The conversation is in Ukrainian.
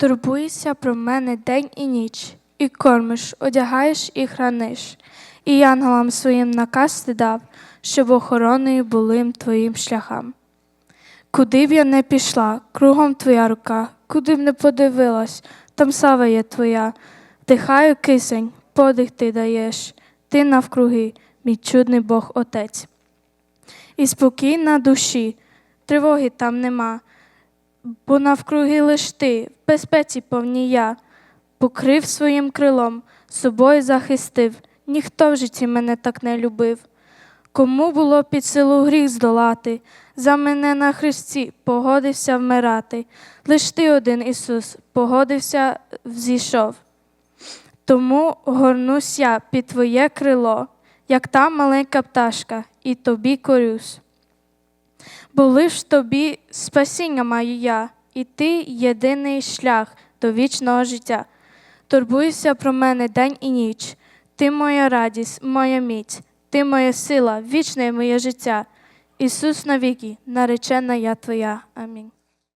Турбуєшся про мене день і ніч, і кормиш, одягаєш і храниш, і янголам своїм наказ ти дав, щоб охороною були твоїм шляхам. Куди б я не пішла, кругом твоя рука, куди б не подивилась, там слава є твоя. Вдихаю кисень, подих ти даєш, ти навкруги, мій чудний Бог Отець. І спокій на душі, тривоги там нема, бо навкруги лиш ти, в безпеці повній я, покрив своїм крилом, собою захистив, ніхто в житті мене так не любив. Кому було під силу гріх здолати, за мене на хресті погодився вмирати. Лиш ти один, Ісус, погодився, взійшов. Тому горнусь я під твоє крило, як та маленька пташка, і тобі корюсь. Бо лиш тобі спасіння маю я, і ти єдиний шлях до вічного життя. Турбуйся про мене день і ніч, ти моя радість, моя міць, ти моя сила, вічне моє життя. Ісус навіки, наречена я Твоя. Амінь.